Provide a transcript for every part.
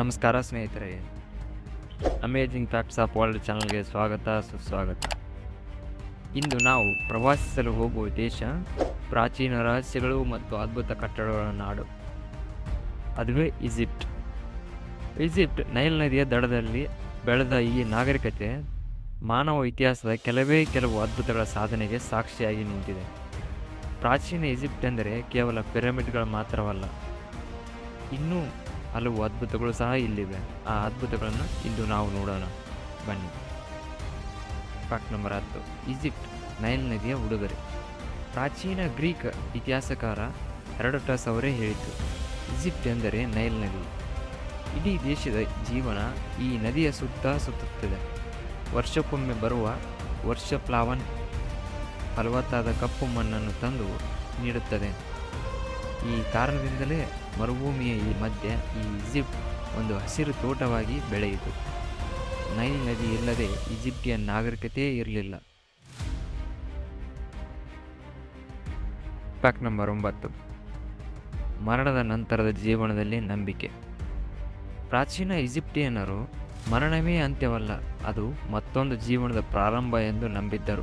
ನಮಸ್ಕಾರ ಸ್ನೇಹಿತರೆ. Amazing facts of world ಚಾನಲ್ಗೆ ಸ್ವಾಗತ, ಸುಸ್ವಾಗತ. ಇಂದು ನಾವು ಪ್ರವಾಸಿಸಲು ಹೋಗುವ ದೇಶ, ಪ್ರಾಚೀನ ರಹಸ್ಯಗಳು ಮತ್ತು ಅದ್ಭುತ ಕಟ್ಟಡಗಳ ನಾಡು. ಅದುವೇ ಈಜಿಪ್ಟ್. ಈಜಿಪ್ಟ್ ನೈಲ್ ನದಿಯ ದಡದಲ್ಲಿ ಬೆಳೆದ ಈ ನಾಗರಿಕತೆ ಮಾನವ ಇತಿಹಾಸದ ಕೆಲವೇ ಕೆಲವು ಅದ್ಭುತಗಳ ಸಾಧನೆಗೆ ಸಾಕ್ಷಿಯಾಗಿ ನಿಂತಿದೆ. ಪ್ರಾಚೀನ ಈಜಿಪ್ಟ್ ಎಂದರೆ ಕೇವಲ ಪಿರಮಿಡ್ಗಳು ಮಾತ್ರವಲ್ಲ, ಇನ್ನೂ ಹಲವು ಅದ್ಭುತಗಳು ಸಹ ಇಲ್ಲಿವೆ. ಆ ಅದ್ಭುತಗಳನ್ನು ಇಂದು ನಾವು ನೋಡೋಣ. ಬನ್ನಿ. ಫ್ಯಾಕ್ಟ್ ನಂಬರ್ ಹತ್ತು. ಈಜಿಪ್ಟ್ ನೈಲ್ ನದಿಯ ಉಡುಗೊರೆ. ಪ್ರಾಚೀನ ಗ್ರೀಕ್ ಇತಿಹಾಸಕಾರ ಹೆರಡಟಸ್ ಅವರೇ ಹೇಳಿತು ಈಜಿಪ್ಟ್ ಎಂದರೆ ನೈಲ್ ನದಿ. ಇಡೀ ದೇಶದ ಜೀವನ ಈ ನದಿಯ ಸುತ್ತ ಸುತ್ತುತ್ತದೆ. ವರ್ಷಕ್ಕೊಮ್ಮೆ ಬರುವ ವರ್ಷ ಪ್ಲಾವನ್ ಫಲವತ್ತಾದ ಕಪ್ಪು ಮಣ್ಣನ್ನು ತಂದು ನೀಡುತ್ತದೆ. ಈ ಕಾರಣದಿಂದಲೇ ಮರುಭೂಮಿಯ ಈ ಮಧ್ಯೆ ಈ ಈಜಿಪ್ಟ್ ಒಂದು ಹಸಿರು ತೋಟವಾಗಿ ಬೆಳೆಯಿತು. ನೈಲ್ ನದಿ ಇಲ್ಲದೆ ಈಜಿಪ್ಟಿಯನ್ ನಾಗರಿಕತೆಯೇ ಇರಲಿಲ್ಲ. ಫ್ಯಾಕ್ಟ್ ನಂಬರ್ ಒಂಬತ್ತು. ಮರಣದ ನಂತರದ ಜೀವನದಲ್ಲಿ ನಂಬಿಕೆ. ಪ್ರಾಚೀನ ಈಜಿಪ್ಟಿಯನ್ನರು ಮರಣವೇ ಅಂತ್ಯವಲ್ಲ ಅದು ಮತ್ತೊಂದು ಜೀವನದ ಪ್ರಾರಂಭ ಎಂದು ನಂಬಿದ್ದರು.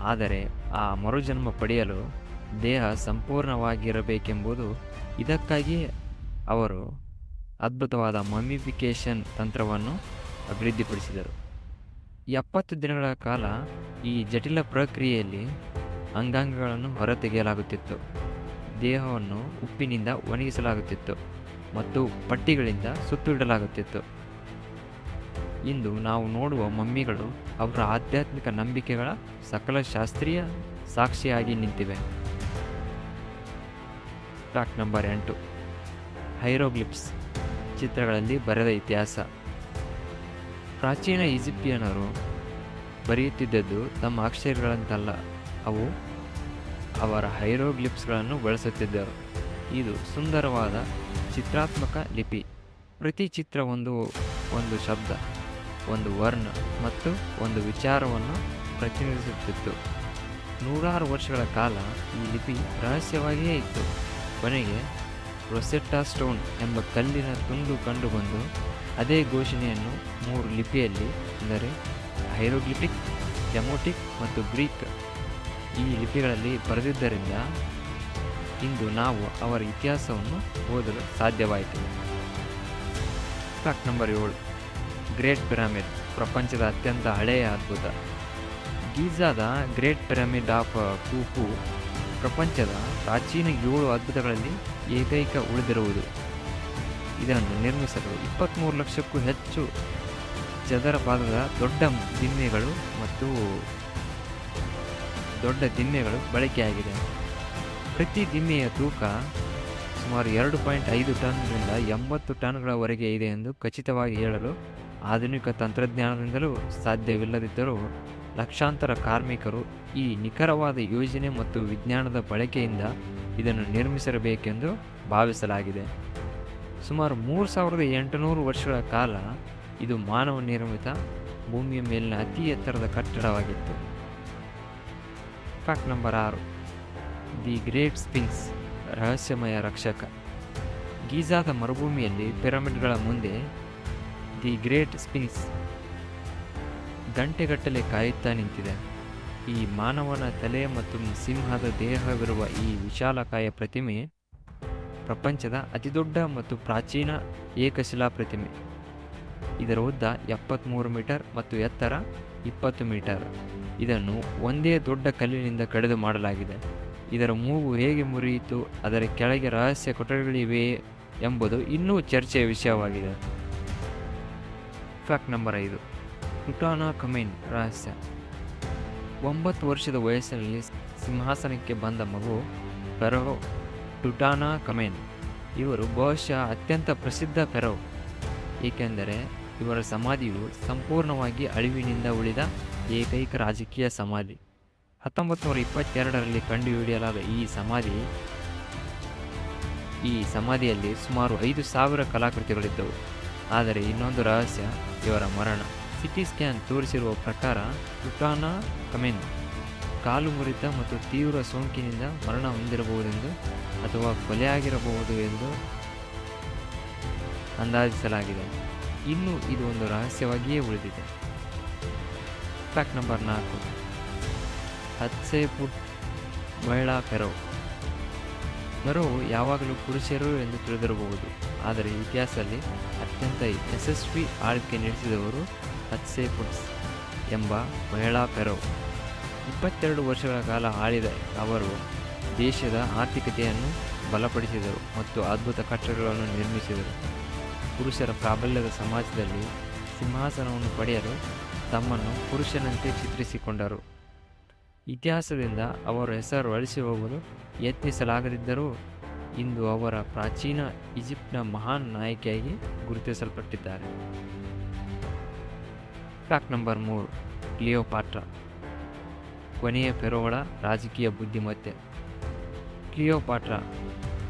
ಆದರೆ ಆ ಮರುಜನ್ಮ ಪಡೆಯಲು ದೇಹ ಸಂಪೂರ್ಣವಾಗಿರಬೇಕೆಂಬುದು ಇದಕ್ಕಾಗಿಯೇ ಅವರು ಅದ್ಭುತವಾದ ಮಮ್ಮಿಫಿಕೇಷನ್ ತಂತ್ರವನ್ನು ಅಭಿವೃದ್ಧಿಪಡಿಸಿದರು. ಎಪ್ಪತ್ತು ದಿನಗಳ ಕಾಲ ಈ ಜಟಿಲ ಪ್ರಕ್ರಿಯೆಯಲ್ಲಿ ಅಂಗಾಂಗಗಳನ್ನು ಹೊರತೆಗೆಯಲಾಗುತ್ತಿತ್ತು. ದೇಹವನ್ನು ಉಪ್ಪಿನಿಂದ ಒಣಗಿಸಲಾಗುತ್ತಿತ್ತು ಮತ್ತು ಪಟ್ಟಿಗಳಿಂದ ಸುತ್ತಿಡಲಾಗುತ್ತಿತ್ತು. ಇಂದು ನಾವು ನೋಡುವ ಮಮ್ಮಿಗಳು ಅವರ ಆಧ್ಯಾತ್ಮಿಕ ನಂಬಿಕೆಗಳ ಸಕಲ ಶಾಸ್ತ್ರೀಯ ಸಾಕ್ಷಿಯಾಗಿ ನಿಂತಿವೆ. ಫ್ಯಾಕ್ಟ್ ನಂಬರ್ ಎಂಟು. ಹೈರೋಗ್ಲಿಪ್ಸ್ ಚಿತ್ರಗಳಲ್ಲಿ ಬರೆದ ಇತಿಹಾಸ. ಪ್ರಾಚೀನ ಈಜಿಪ್ಟಿಯನರು ಬರೆಯುತ್ತಿದ್ದದ್ದು ತಮ್ಮ ಅಕ್ಷರಗಳಂತಲ್ಲ, ಅವು ಅವರ ಹೈರೋಗ್ಲಿಪ್ಸ್ಗಳನ್ನು ಬಳಸುತ್ತಿದ್ದರು. ಇದು ಸುಂದರವಾದ ಚಿತ್ರಾತ್ಮಕ ಲಿಪಿ. ಪ್ರತಿ ಚಿತ್ರ ಒಂದು ಒಂದು ಶಬ್ದ, ಒಂದು ವರ್ಣ ಮತ್ತು ಒಂದು ವಿಚಾರವನ್ನು ಪ್ರತಿನಿಧಿಸುತ್ತಿತ್ತು. ನೂರಾರು ವರ್ಷಗಳ ಕಾಲ ಈ ಲಿಪಿ ರಹಸ್ಯವಾಗಿಯೇ ಇತ್ತು. ಕೊನೆಗೆ ರೊಸೆಟ್ಟಾ ಸ್ಟೋನ್ ಎಂಬ ಕಲ್ಲಿನ ತುಂಡು ಕಂಡುಬಂದು ಅದೇ ಘೋಷಣೆಯನ್ನು ಮೂರು ಲಿಪಿಯಲ್ಲಿ, ಅಂದರೆ ಹೈರೋಗ್ಲಿಪಿಕ್ ಡೆಮೋಟಿಕ್ ಮತ್ತು ಗ್ರೀಕ್ ಈ ಲಿಪಿಗಳಲ್ಲಿ ಬರೆದಿದ್ದರಿಂದ ಇಂದು ನಾವು ಅವರ ಇತಿಹಾಸವನ್ನು ಓದಲು ಸಾಧ್ಯವಾಯಿತು. ಫ್ಯಾಕ್ಟ್ ನಂಬರ್ ಏಳು. Great pyramid. ಪ್ರಪಂಚದ ಅತ್ಯಂತ ಹಳೆಯ ಅದ್ಭುತ. ಗೀಜಾದ ಗ್ರೇಟ್ ಪಿರಮಿಡ್ ಆಫ್ ಕೂಫು ಪ್ರಪಂಚದ ಪ್ರಾಚೀನ ಏಳು ಅದ್ಭುತಗಳಲ್ಲಿ ಏಕೈಕ ಉಳಿದಿರುವುದು. ಇದನ್ನು ನಿರ್ಮಿಸಲು ಇಪ್ಪತ್ತ್ಮೂರು ಲಕ್ಷಕ್ಕೂ ಹೆಚ್ಚು ಚದರ ಪಾದದ ದೊಡ್ಡ ದಿಮ್ಮೆಗಳು ಮತ್ತು ದೊಡ್ಡ ದಿಮ್ಮೆಗಳು ಬಳಕೆಯಾಗಿದೆ. ಪ್ರತಿ ದಿಮ್ಮೆಯ ತೂಕ ಸುಮಾರು ಎರಡು ಪಾಯಿಂಟ್ ಐದು ಟನ್ನಿಂದ ಎಂಬತ್ತು ಟನ್ಗಳವರೆಗೆ ಇದೆ ಎಂದು ಖಚಿತವಾಗಿ ಹೇಳಲು ಆಧುನಿಕ ತಂತ್ರಜ್ಞಾನದಿಂದಲೂ ಸಾಧ್ಯವಿಲ್ಲದಿದ್ದರೂ ಲಕ್ಷಾಂತರ ಕಾರ್ಮಿಕರು ಈ ನಿಖರವಾದ ಯೋಜನೆ ಮತ್ತು ವಿಜ್ಞಾನದ ಬಳಕೆಯಿಂದ ಇದನ್ನು ನಿರ್ಮಿಸಿರಬೇಕೆಂದು ಭಾವಿಸಲಾಗಿದೆ. ಸುಮಾರು ಮೂರು ಸಾವಿರದ ಎಂಟುನೂರು ವರ್ಷಗಳ ಕಾಲ ಇದು ಮಾನವ ನಿರ್ಮಿತ ಭೂಮಿಯ ಮೇಲಿನ ಅತಿ ಎತ್ತರದ ಕಟ್ಟಡವಾಗಿತ್ತು. ಫ್ಯಾಕ್ಟ್ ನಂಬರ್ ಆರು. ದಿ ಗ್ರೇಟ್ ಸ್ಪಿಂಕ್ಸ್ ರಹಸ್ಯಮಯ ರಕ್ಷಕ. ಗೀಜಾದ ಮರುಭೂಮಿಯಲ್ಲಿ ಪಿರಮಿಡ್ಗಳ ಮುಂದೆ ದಿ ಗ್ರೇಟ್ ಸ್ಪಿಂಕ್ಸ್ ಗಂಟೆಗಟ್ಟಲೆ ಕಾಯುತ್ತಾ ನಿಂತಿದೆ. ಈ ಮಾನವನ ತಲೆ ಮತ್ತು ಸಿಂಹದ ದೇಹವಿರುವ ಈ ವಿಶಾಲಕಾಯ ಪ್ರತಿಮೆ ಪ್ರಪಂಚದ ಅತಿದೊಡ್ಡ ಮತ್ತು ಪ್ರಾಚೀನ ಏಕಶಿಲಾ ಪ್ರತಿಮೆ. ಇದರ ಉದ್ದ ಎಪ್ಪತ್ತ್ಮೂರು ಮೀಟರ್ ಮತ್ತು ಎತ್ತರ ಇಪ್ಪತ್ತು ಮೀಟರ್. ಇದನ್ನು ಒಂದೇ ದೊಡ್ಡ ಕಲ್ಲಿನಿಂದ ಕಡಿದು ಮಾಡಲಾಗಿದೆ. ಇದರ ಮೂಗು ಹೇಗೆ ಮುರಿಯಿತು, ಅದರ ಕೆಳಗೆ ರಹಸ್ಯ ಕೊಠಡಿಗಳಿವೆಯೇ ಎಂಬುದು ಇನ್ನೂ ಚರ್ಚೆಯ ವಿಷಯವಾಗಿದೆ. ಫ್ಯಾಕ್ಟ್ ನಂಬರ್ ಐದು. ಟುಟಾನಾ ಕಮೇನ್ ರಹಸ್ಯ. ಒಂಬತ್ತು ವರ್ಷದ ವಯಸ್ಸಿನಲ್ಲಿ ಸಿಂಹಾಸನಕ್ಕೆ ಬಂದ ಮಗು ಪೆರೋ ಟುಟಾನಾ ಕಮೇನ್. ಇವರು ಬಹುಶಃ ಅತ್ಯಂತ ಪ್ರಸಿದ್ಧ ಪೆರೋ ಏಕೆಂದರೆ ಇವರ ಸಮಾಧಿಯು ಸಂಪೂರ್ಣವಾಗಿ ಅಳಿವಿನಿಂದ ಉಳಿದ ಏಕೈಕ ರಾಜಕೀಯ ಸಮಾಧಿ. ಹತ್ತೊಂಬತ್ತು ನೂರ ಇಪ್ಪತ್ತೆರಡರಲ್ಲಿ ಕಂಡುಹಿಡಿಯಲಾದ ಈ ಸಮಾಧಿ, ಈ ಸಮಾಧಿಯಲ್ಲಿ ಸುಮಾರು ಐದು ಸಾವಿರ ಕಲಾಕೃತಿಗಳಿದ್ದವು. ಆದರೆ ಇನ್ನೊಂದು ರಹಸ್ಯ ಇವರ ಮರಣ. ಸಿಟಿ ಸ್ಕ್ಯಾನ್ ತೋರಿಸಿರುವ ಪ್ರಕಾರ ಟುಟಾನಾ ಕಮೆನ್ ಕಾಲು ಮುರಿತ ಮತ್ತು ತೀವ್ರ ಸೋಂಕಿನಿಂದ ಮರಣ ಹೊಂದಿರಬಹುದೆಂದು ಅಥವಾ ಕೊಲೆಯಾಗಿರಬಹುದು ಎಂದು ಅಂದಾಜಿಸಲಾಗಿದೆ. ಇನ್ನು ಇದು ಒಂದು ರಹಸ್ಯವಾಗಿಯೇ ಉಳಿದಿದೆ. ಫ್ಯಾಕ್ಟ್ ನಂಬರ್ ನಾಲ್ಕು. ಹತ್ಸೆ ಪುಟ್ ಮಹಿಳಾ ಪೆರೋ. ಫೆರೋ ಯಾವಾಗಲೂ ಪುರುಷರು ಎಂದು ತಿಳಿದಿರಬಹುದು, ಆದರೆ ಇತಿಹಾಸದಲ್ಲಿ ಅತ್ಯಂತ ಯಶಸ್ವಿ ಆಳ್ವಿಕೆ ನಡೆಸಿದವರು ಹತ್ಸೆಪುಟ್ಸ್ ಎಂಬ ಮಹಿಳಾ ಪೆರೋ. ಇಪ್ಪತ್ತೆರಡು ವರ್ಷಗಳ ಕಾಲ ಆಳಿದ ಅವರು ದೇಶದ ಆರ್ಥಿಕತೆಯನ್ನು ಬಲಪಡಿಸಿದರು ಮತ್ತು ಅದ್ಭುತ ಕಟ್ಟಡಗಳನ್ನು ನಿರ್ಮಿಸಿದರು. ಪುರುಷರ ಪ್ರಾಬಲ್ಯದ ಸಮಾಜದಲ್ಲಿ ಸಿಂಹಾಸನವನ್ನು ಪಡೆಯಲು ತಮ್ಮನ್ನು ಪುರುಷನಂತೆ ಚಿತ್ರಿಸಿಕೊಂಡರು. ಇತಿಹಾಸದಿಂದ ಅವರ ಹೆಸರು ಅಳಿಸಿ ಹೋಗಲು ಯತ್ನಿಸಲಾಗದಿದ್ದರೂ ಇಂದು ಅವರ ಪ್ರಾಚೀನ ಈಜಿಪ್ಟ್ನ ಮಹಾನ್ ನಾಯಕಿಯಾಗಿ ಗುರುತಿಸಲ್ಪಟ್ಟಿದ್ದಾರೆ. ಫ್ಯಾಕ್ಟ್ ನಂಬರ್ ಮೂರು, ಕ್ಲಿಯೋಪಾಟ್ರಾ. ಕೊನೆಯ ಫೆರೋಳ ರಾಜಕೀಯ ಬುದ್ಧಿಮತ್ತೆ. ಕ್ಲಿಯೋಪಾಟ್ರಾ,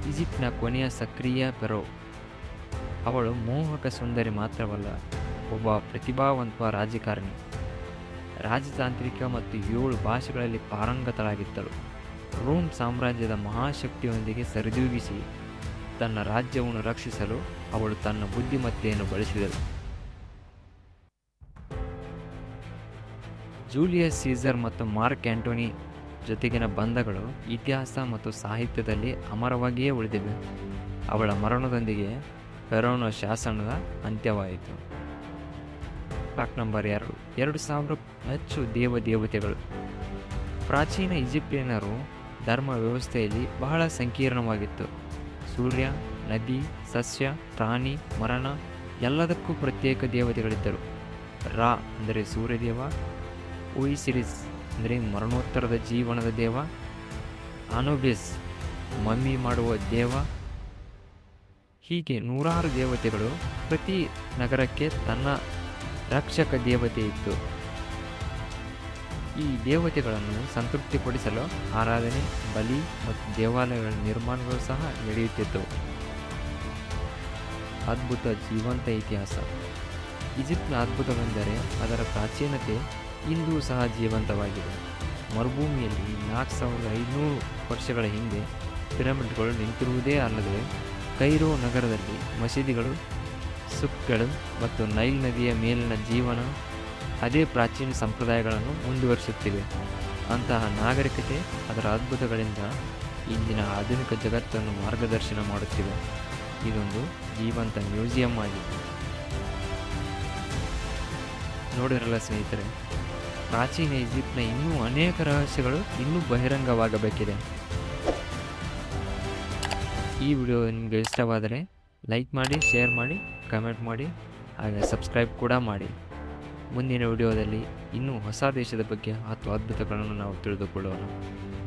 ಈಜಿಪ್ಟ್ನ ಕೊನೆಯ ಸಕ್ರಿಯ ಫೆರೋ ಅವಳು ಮೋಹಕ ಸುಂದರಿ ಮಾತ್ರವಲ್ಲ, ಒಬ್ಬ ಪ್ರತಿಭಾವಂತ ರಾಜಕಾರಣಿ. ರಾಜತಾಂತ್ರಿಕ ಮತ್ತು ಏಳು ಭಾಷೆಗಳಲ್ಲಿ ಪಾರಂಗತಳಾಗಿದ್ದಳು. ರೋಮ್ ಸಾಮ್ರಾಜ್ಯದ ಮಹಾಶಕ್ತಿಯೊಂದಿಗೆ ಸರಿದೂಗಿಸಿ ತನ್ನ ರಾಜ್ಯವನ್ನು ರಕ್ಷಿಸಲು ಅವಳು ತನ್ನ ಬುದ್ಧಿಮತ್ತೆಯನ್ನು ಬಳಸಿದಳು. ಜೂಲಿಯಸ್ ಸೀಸರ್ ಮತ್ತು ಮಾರ್ಕ್ ಆಂಟೋನಿ ಜೊತೆಗಿನ ಬಂಧಗಳು ಇತಿಹಾಸ ಮತ್ತು ಸಾಹಿತ್ಯದಲ್ಲಿ ಅಮರವಾಗಿಯೇ ಉಳಿದಿವೆ. ಅವಳ ಮರಣದೊಂದಿಗೆ ಫೆರೋನ ಶಾಸನದ ಅಂತ್ಯವಾಯಿತು. ಫ್ಯಾಕ್ಟ್ ನಂಬರ್ ಎರಡು ಎರಡು ಸಾವಿರ ಹೆಚ್ಚು ದೇವ ದೇವತೆಗಳು ಪ್ರಾಚೀನ ಈಜಿಪ್ಟಿಯನರು ಧರ್ಮ ವ್ಯವಸ್ಥೆಯಲ್ಲಿ ಬಹಳ ಸಂಕೀರ್ಣವಾಗಿತ್ತು. ಸೂರ್ಯ, ನದಿ, ಸಸ್ಯ, ಪ್ರಾಣಿ, ಮರಣ ಎಲ್ಲದಕ್ಕೂ ಪ್ರತ್ಯೇಕ ದೇವತೆಗಳಿದ್ದರು. ರಾ ಅಂದರೆ ಸೂರ್ಯದೇವ ಉಯಿಸಿರಿಸ್ ಅಂದರೆ ಮರಣೋತ್ತರದ ಜೀವನದ ದೇವ. ಅನೋಬಿಸ್ ಮಮ್ಮಿ ಮಾಡುವ ದೇವ. ಹೀಗೆ ನೂರಾರು ದೇವತೆಗಳು ಪ್ರತಿ ನಗರಕ್ಕೆ ತನ್ನ ರಕ್ಷಕ ದೇವತೆ ಇತ್ತು. ಈ ದೇವತೆಗಳನ್ನು ಸಂತೃಪ್ತಿಪಡಿಸಲು ಆರಾಧನೆ, ಬಲಿ ಮತ್ತು ದೇವಾಲಯಗಳ ನಿರ್ಮಾಣಗಳು ಸಹ ನಡೆಯುತ್ತಿದ್ದವು. ಅದ್ಭುತ, ಜೀವಂತ ಇತಿಹಾಸ. ಈಜಿಪ್ಟ್ನ ಅದ್ಭುತವೆಂದರೆ ಅದರ ಪ್ರಾಚೀನತೆ ಇಂದೂ ಸಹ ಜೀವಂತವಾಗಿದೆ. ಮರುಭೂಮಿಯಲ್ಲಿ ನಾಲ್ಕು ಸಾವಿರದ ಐನೂರು ವರ್ಷಗಳ ಹಿಂದೆ ಪಿರಮಿಡ್ಗಳು ನಿಂತಿರುವುದೇ ಅಲ್ಲದೆ ಕೈರೋ ನಗರದಲ್ಲಿ ಮಸೀದಿಗಳು ಸುಕ್ಗಳು ಮತ್ತು ನೈಲ್ ನದಿಯ ಮೇಲಿನ ಜೀವನ ಅದೇ ಪ್ರಾಚೀನ ಸಂಪ್ರದಾಯಗಳನ್ನು ಮುಂದುವರಿಸುತ್ತಿವೆ. ಅಂತಹ ನಾಗರಿಕತೆ ಅದರ ಅದ್ಭುತಗಳಿಂದ ಇಂದಿನ ಆಧುನಿಕ ಜಗತ್ತನ್ನು ಮಾರ್ಗದರ್ಶನ ಮಾಡುತ್ತಿವೆ ಇದೊಂದು ಜೀವಂತ ಮ್ಯೂಸಿಯಂ ಆಗಿದೆ. ನೋಡಿರಲ್ಲ ಸ್ನೇಹಿತರೆ ಪ್ರಾಚೀನ ಈಜಿಪ್ಟ್ನ ಇನ್ನೂ ಅನೇಕ ರಹಸ್ಯಗಳು ಇನ್ನೂ ಬಹಿರಂಗವಾಗಬೇಕಿದೆ. ಈ ವಿಡಿಯೋ ನಿಮಗೆ ಇಷ್ಟವಾದರೆ ಲೈಕ್ ಮಾಡಿ, ಶೇರ್ ಮಾಡಿ, ಕಮೆಂಟ್ ಮಾಡಿ, ಹಾಗೆ ಸಬ್ಸ್ಕ್ರೈಬ್ ಕೂಡ ಮಾಡಿ. ಮುಂದಿನ ವಿಡಿಯೋದಲ್ಲಿ ಇನ್ನೂ ಹೊಸ ದೇಶದ ಬಗ್ಗೆ ಹತ್ತು ಅದ್ಭುತಗಳನ್ನು ನಾವು ತಿಳಿದುಕೊಳ್ಳೋಣ.